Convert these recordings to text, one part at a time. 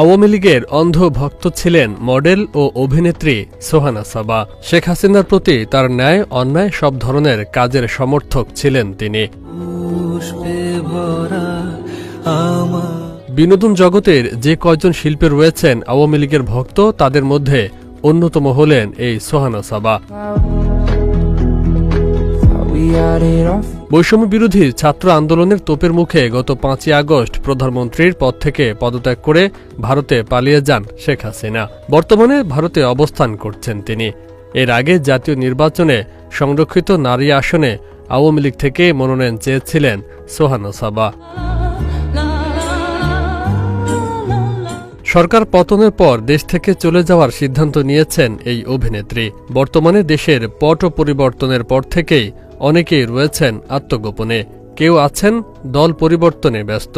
আওয়ামী লীগের অন্ধ ভক্ত ছিলেন মডেল ও অভিনেত্রী সোহানা সাবা। শেখ হাসিনার প্রতি তার ন্যায়, অন্যায় সব ধরনের কাজের সমর্থক ছিলেন তিনি। বিনোদন জগতের যে কয়জন শিল্পী রয়েছেন আওয়ামী লীগের ভক্ত, তাদের মধ্যে অন্যতম হলেন এই সোহানা সাবা। বৈষম্য বিরোধী ছাত্র আন্দোলনের তোপের মুখে গত পাঁচই আগস্ট প্রধানমন্ত্রীর পদ থেকে পদত্যাগ করে ভারতে পালিয়ে যান শেখ হাসিনা। বর্তমানে ভারতে অবস্থান করছেন তিনি। এর আগে জাতীয় নির্বাচনে সংরক্ষিত নারী আসনে আওয়ামী লীগ থেকে মনোনয়ন চেয়েছিলেন সোহানা সাবা। সরকার পতনের পর দেশ থেকে চলে যাওয়ার সিদ্ধান্ত নিয়েছেন এই অভিনেত্রী। বর্তমানে দেশের পট পরিবর্তনের পর থেকেই অনেকেই রয়েছেন আত্মগোপনে। কেউ আছেন, দল পরিবর্তনে ব্যস্ত।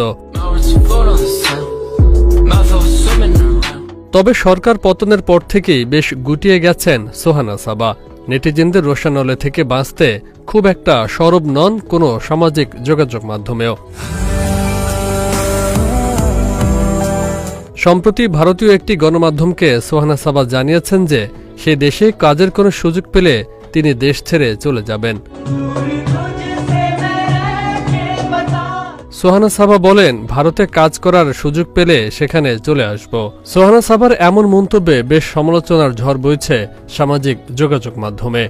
তবে সরকার পতনের পর থেকেই বেশ গুটিয়ে গেছেন সোহানা সাবা। নেটিজেনদের রোশানলে থেকে বাঁচতে খুব একটা সরব নন কোনো সামাজিক যোগাযোগ মাধ্যমেও। সম্প্রতি ভারতীয় একটি গণমাধ্যমকে সোহানা সাবা জানিয়েছেন যে, সে দেশে কাজের কোনো সুযোগ পেলে তিনি দেশ ছেড়ে চলে যাবেন। সোহানা সাভা বলেন, ভারতে কাজ করার সুযোগ পেলে সেখানে চলে আসব। সোহানা সাভার এমন মন্তব্যে বেশ সমালোচনার ঝড় বইছে সামাজিক যোগাযোগ মাধ্যমে।